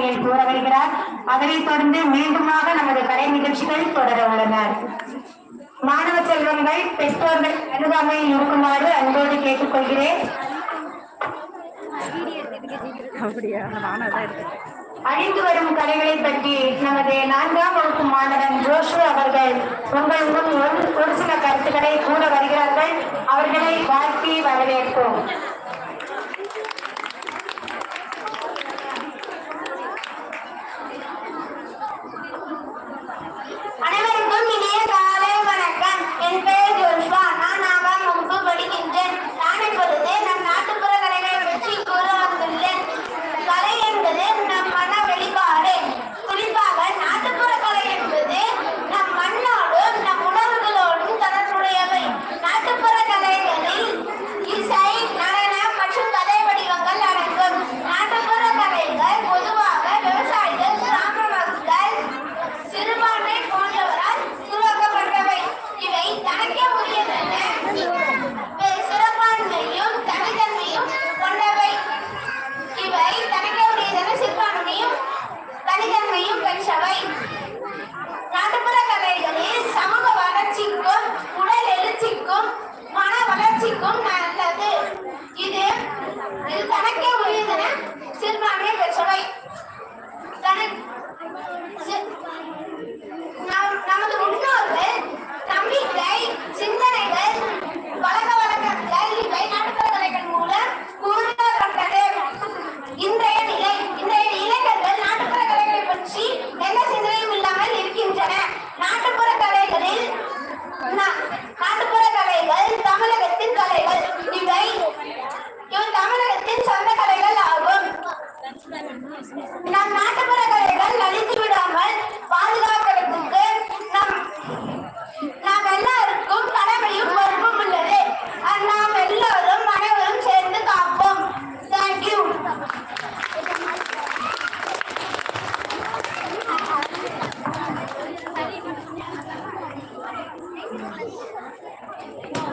சில வார்த்தைகள் கூற வருகிறார். அதனைத் தொடர்ந்து மீண்டுமாக நமது கலை நிகழ்ச்சிகள் தொடர உள்ளனர் மாணவ செல்வங்கள் பெற்றோர்கள் அருகாமையில் இருக்குமாறு அன்போடு கேட்டுக்கொள்கிறேன். அழிந்து வரும் கலைகளை பற்றி நமது நான்காம் வகுப்பு மாணவன் ஜோஷு அவர்கள் உங்கள் முன் ஒரு ஒரு சில கருத்துக்களை கூற வருகிறார்கள். அவர்களை வாழ்த்தி வரவேற்போம்.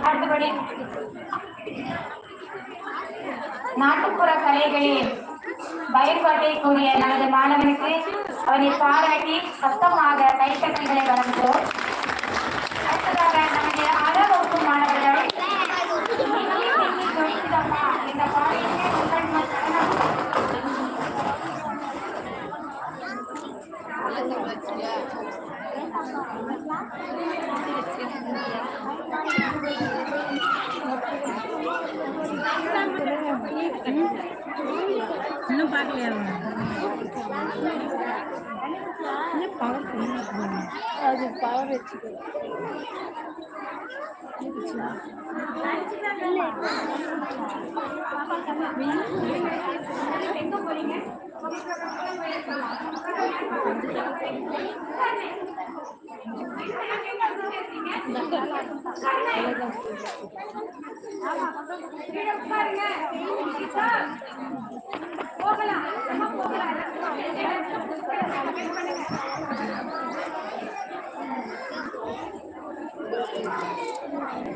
அடுத்தபடி நாட்டுப்புற கலைகளின் பயன்பாட்டை கூறிய நமது மாணவனுக்கு அவரை பாராட்டி சத்தமாக கைத்தட்டல்களை வழங்குவோம். Thank you. இன்னும் பவர் அது பவர் வச்சுக்கோ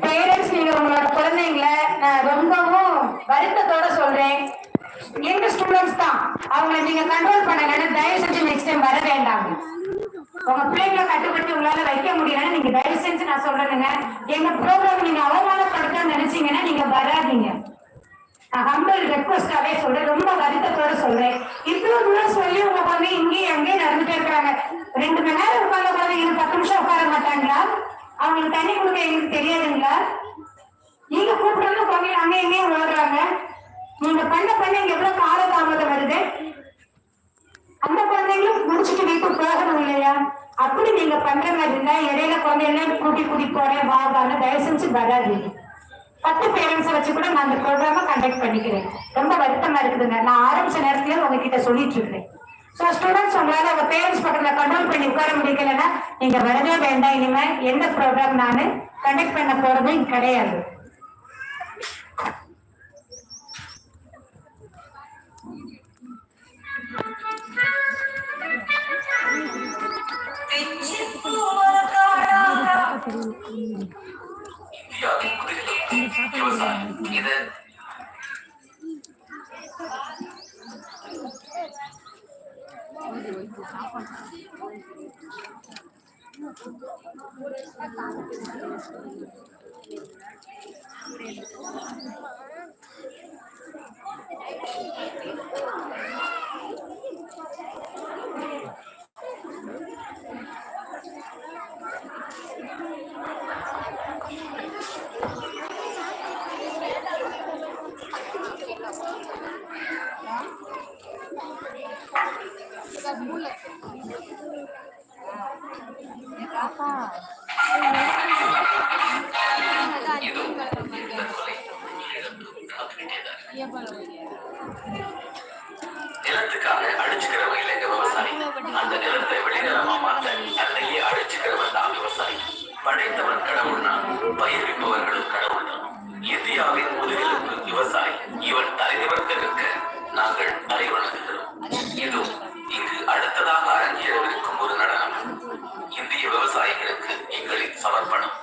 பேரண்ட்ஸ் நீங்க உங்களோட குழந்தைங்களை நான் ரொம்பவும் வருத்தத்தோட சொல்றேன். எங்க ஸ்டூடெண்ட்ஸ் தான் அவங்கள நீங்க கண்ட்ரோல் பண்ணலன்னா தயவு செஞ்சு நெக்ஸ்ட் டைம் வர வேண்டாம். உங்க பிள்ளைங்களை கட்டுப்படுத்தி உங்களால வைக்க முடியலன்னு நீங்க தயவு செஞ்சு நான் சொல்றேனுங்க. எங்க ப்ரோக்ராம் நீங்க அவமானப்படுத்த நினைச்சீங்கன்னா நீங்க வராதீங்க. ஹம்பிள் ரெக்வஸ்டாவே சொல்றேன். ரொம்ப வருத்தத்தோட சொல்றேன். இவ்வளவு தூரம் சொல்லி உங்க குழந்தை இங்கேயும் அங்கேயும் நடந்துட்டே இருக்கிறாங்க ரெண்டு மணி நேரம் உட்கார்ந்த குழந்தைங்க பத்து நிமிஷம் உட்கார மாட்டாங்களா? அவங்களுக்கு தண்ணி கொடுக்க எங்களுக்கு தெரியாதுங்களா? நீங்க கூப்பிடுறது குழந்தைங்க அங்கே எங்கேயும் ஓடுறாங்க. நீங்க பண்ண பண்ண இங்க எவ்வளவு கால தாமதம் வருது? அந்த குழந்தைங்களும் முடிச்சுட்டு வீட்டுக்கு போகணும் இல்லையா? அப்படி நீங்க பண்ற மாதிரி இருந்தா இடையில குழந்தைங்க கூட்டி கூட்டி போறேன் வா தயவு செஞ்சு வராதீங்க. பத்து பேரண்ட்ஸ் வச்சு கூட நான் அந்த ப்ரோக்ராம கண்டக்ட் பண்ணிக்கிறேன். ரொம்ப வருத்தமா இருக்குதுங்க. நான் ஆரம்பிச்ச நேரத்துல உங்ககிட்ட சொல்லிட்டு இருக்கிறேன். ஸோ ஸ்டூடெண்ட்ஸ் உங்களால உங்க பேரண்ட்ஸ் பக்கத்துல கண்ட்ரோல் பண்ணி உட்கார முடியலன்னா நீங்க வரவே வேண்டாம். இனிமே எந்த ப்ரோக்ராம் நான் கண்டக்ட் பண்ண போறதும் கிடையாது. இது சாப்பாடு நிலத்துக்காக அடிச்சுக்கிறவங்க இல்லைங்க விவசாயி. அந்த நிலத்தை வெளிநிலமா மாத்த அன்னையே அடிச்சுக்கிறவன் தான் விவசாயி. படைத்தவன் கடவுள்னா பயிர்விப்பவர்களும் கடவுள் தான் இந்தியாவின் முதுகெலும்பு விவசாயி. நாங்கள் தலைவணங்குகிறோம் இதோ இங்கு அடுத்ததாக அரங்கேறவிருக்கும் ஒரு நடனம். இந்திய விவசாயிகளுக்கு எங்களின் சமர்ப்பணம்.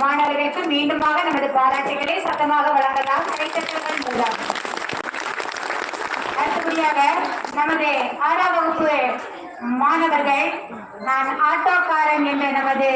மாணவர்களுக்கு மீண்டுமாக நமது பாராட்டுகளை சத்தமாக வழங்கலாம். கைத்தட்டுகள் மூலம் அடுத்தபடியாக நமது ஆறாம் வகுப்பு மாணவர்கள் நான் ஆட்டோக்காரன் என்ற நமது